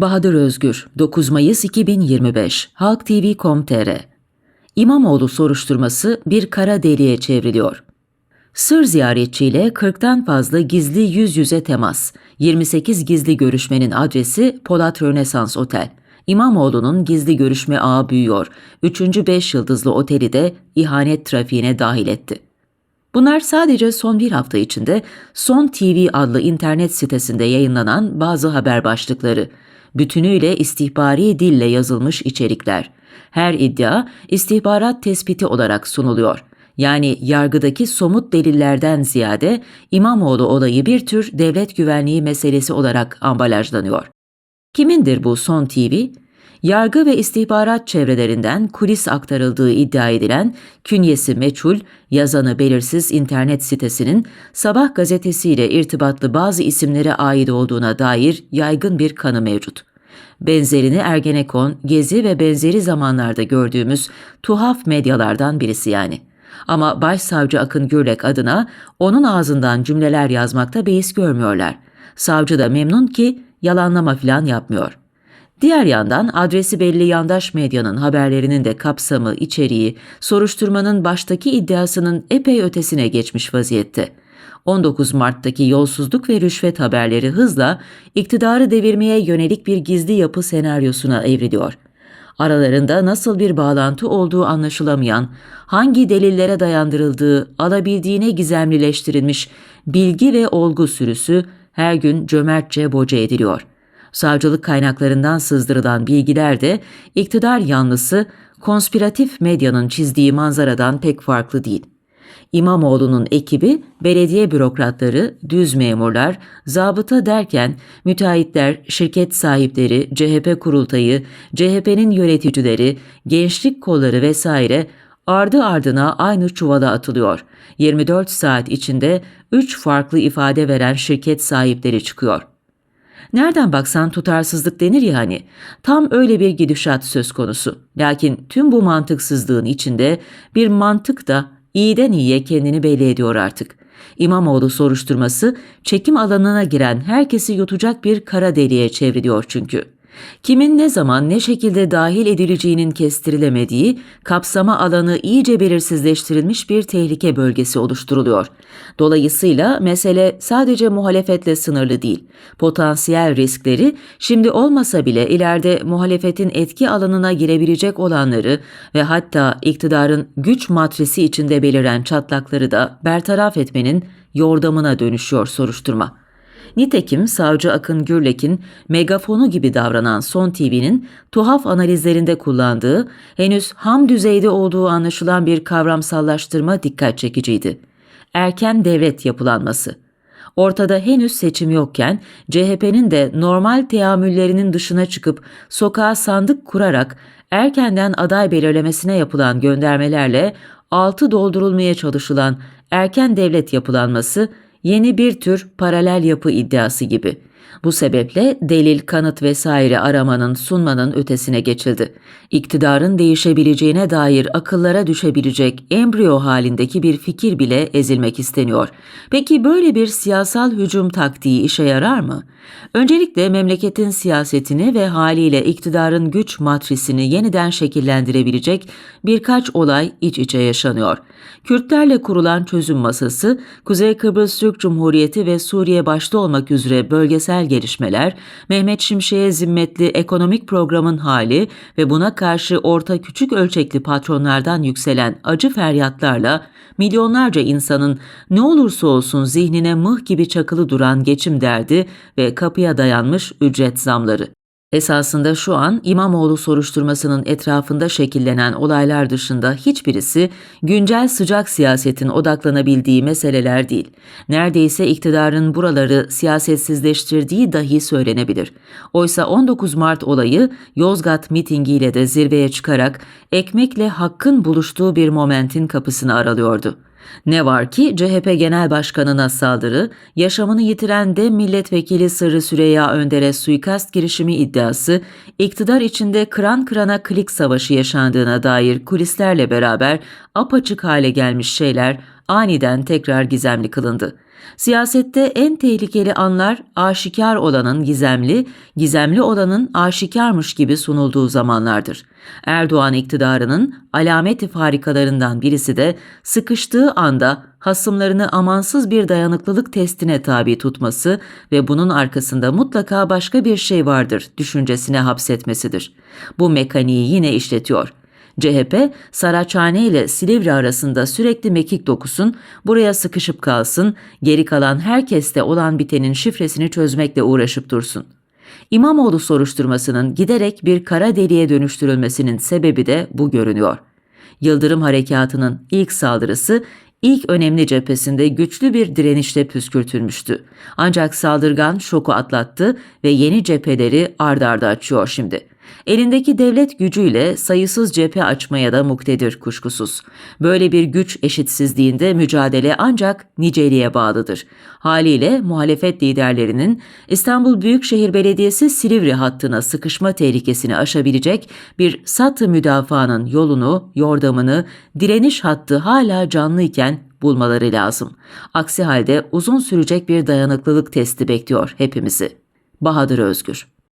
Bahadır Özgür, 9 Mayıs 2025, Halk TV.com.tr İmamoğlu soruşturması bir kara deliğe çevriliyor. Sır ziyaretçiyle 40'tan fazla gizli yüz yüze temas, 28 gizli görüşmenin adresi Polat Rönesans Otel. İmamoğlu'nun gizli görüşme ağı büyüyor. 3. 5 yıldızlı oteli de ihanet trafiğine dahil etti. Bunlar sadece son bir hafta içinde Son TV adlı internet sitesinde yayınlanan bazı haber başlıkları. Bütünüyle istihbari dille yazılmış içerikler. Her iddia istihbarat tespiti olarak sunuluyor. Yani yargıdaki somut delillerden ziyade İmamoğlu olayı bir tür devlet güvenliği meselesi olarak ambalajlanıyor. Kimindir bu Son TV? Yargı ve istihbarat çevrelerinden kulis aktarıldığı iddia edilen künyesi meçhul, yazanı belirsiz internet sitesinin Sabah gazetesiyle irtibatlı bazı isimlere ait olduğuna dair yaygın bir kanı mevcut. Benzerini Ergenekon, Gezi ve benzeri zamanlarda gördüğümüz tuhaf medyalardan birisi yani. Ama Başsavcı Akın Gürlek adına onun ağzından cümleler yazmakta beis görmüyorlar. Savcı da memnun ki yalanlama falan yapmıyor. Diğer yandan adresi belli yandaş medyanın haberlerinin de kapsamı, içeriği, soruşturmanın baştaki iddiasının epey ötesine geçmiş vaziyette. 19 Mart'taki yolsuzluk ve rüşvet haberleri hızla iktidarı devirmeye yönelik bir gizli yapı senaryosuna evriliyor. Aralarında nasıl bir bağlantı olduğu anlaşılamayan, hangi delillere dayandırıldığı alabildiğine gizemlileştirilmiş bilgi ve olgu sürüsü her gün cömertçe boca ediliyor. Savcılık kaynaklarından sızdırılan bilgiler de iktidar yanlısı konspiratif medyanın çizdiği manzaradan pek farklı değil. İmamoğlu'nun ekibi belediye bürokratları, düz memurlar, zabıta derken müteahhitler, şirket sahipleri, CHP kurultayı, CHP'nin yöneticileri, gençlik kolları vesaire ardı ardına aynı çuvala atılıyor. 24 saat içinde 3 farklı ifade veren şirket sahipleri çıkıyor. Nereden baksan tutarsızlık denir ya hani. Tam öyle bir gidişat söz konusu. Lakin tüm bu mantıksızlığın içinde bir mantık da iyiden iyiye kendini belli ediyor artık. İmamoğlu soruşturması çekim alanına giren herkesi yutacak bir kara deliğe çevriliyor çünkü. Kimin ne zaman ne şekilde dahil edileceğinin kestirilemediği, kapsama alanı iyice belirsizleştirilmiş bir tehlike bölgesi oluşturuluyor. Dolayısıyla mesele sadece muhalefetle sınırlı değil. Potansiyel riskleri şimdi olmasa bile ileride muhalefetin etki alanına girebilecek olanları ve hatta iktidarın güç matrisi içinde beliren çatlakları da bertaraf etmenin yordamına dönüşüyor soruşturma. Nitekim savcı Akın Gürlek'in megafonu gibi davranan Son TV'nin tuhaf analizlerinde kullandığı, henüz ham düzeyde olduğu anlaşılan bir kavramsallaştırma dikkat çekiciydi. Erken devlet yapılanması. Ortada henüz seçim yokken CHP'nin de normal teamüllerinin dışına çıkıp sokağa sandık kurarak erkenden aday belirlemesine yapılan göndermelerle altı doldurulmaya çalışılan erken devlet yapılanması yeni bir tür paralel yapı iddiası gibi. Bu sebeple delil, kanıt vesaire aramanın, sunmanın ötesine geçildi. İktidarın değişebileceğine dair akıllara düşebilecek embriyo halindeki bir fikir bile ezilmek isteniyor. Peki böyle bir siyasal hücum taktiği işe yarar mı? Öncelikle memleketin siyasetini ve haliyle iktidarın güç matrisini yeniden şekillendirebilecek birkaç olay iç içe yaşanıyor. Kürtlerle kurulan çözüm masası, Kuzey Kıbrıs Türk Cumhuriyeti ve Suriye başta olmak üzere bölgesel gelişmeler, Mehmet Şimşek'e zimmetli ekonomik programın hali ve buna karşı orta küçük ölçekli patronlardan yükselen acı feryatlarla milyonlarca insanın ne olursa olsun zihnine mıh gibi çakılı duran geçim derdi ve kapıya dayanmış ücret zamları. Esasında şu an İmamoğlu soruşturmasının etrafında şekillenen olaylar dışında hiçbirisi güncel sıcak siyasetin odaklanabildiği meseleler değil. Neredeyse iktidarın buraları siyasetsizleştirdiği dahi söylenebilir. Oysa 19 Mart olayı Yozgat mitingiyle de zirveye çıkarak ekmekle hakkın buluştuğu bir momentin kapısını aralıyordu. Ne var ki CHP Genel Başkanı'na saldırı, yaşamını yitiren de milletvekili Sırrı Süreyya Önder'e suikast girişimi iddiası, iktidar içinde kıran kırana klik savaşı yaşandığına dair kulislerle beraber apaçık hale gelmiş şeyler aniden tekrar gizemli kılındı. Siyasette en tehlikeli anlar aşikar olanın gizemli, gizemli olanın aşikarmış gibi sunulduğu zamanlardır. Erdoğan iktidarının alameti farikalarından birisi de sıkıştığı anda hasımlarını amansız bir dayanıklılık testine tabi tutması ve bunun arkasında mutlaka başka bir şey vardır düşüncesine hapsetmesidir. Bu mekaniği yine işletiyor. CHP, Saraçhane ile Silivri arasında sürekli mekik dokusun, buraya sıkışıp kalsın, geri kalan herkeste olan bitenin şifresini çözmekle uğraşıp dursun. İmamoğlu soruşturmasının giderek bir kara deliğe dönüştürülmesinin sebebi de bu görünüyor. Yıldırım Harekatı'nın ilk saldırısı ilk önemli cephesinde güçlü bir direnişle püskürtülmüştü. Ancak saldırgan şoku atlattı ve yeni cepheleri ard arda açıyor şimdi. Elindeki devlet gücüyle sayısız cephe açmaya da muktedir kuşkusuz. Böyle bir güç eşitsizliğinde mücadele ancak niceliğe bağlıdır. Haliyle muhalefet liderlerinin İstanbul Büyükşehir Belediyesi Silivri hattına sıkışma tehlikesini aşabilecek bir satı müdafaanın yolunu, yordamını, direniş hattı hala canlıyken bulmaları lazım. Aksi halde uzun sürecek bir dayanıklılık testi bekliyor hepimizi. Bahadır Özgür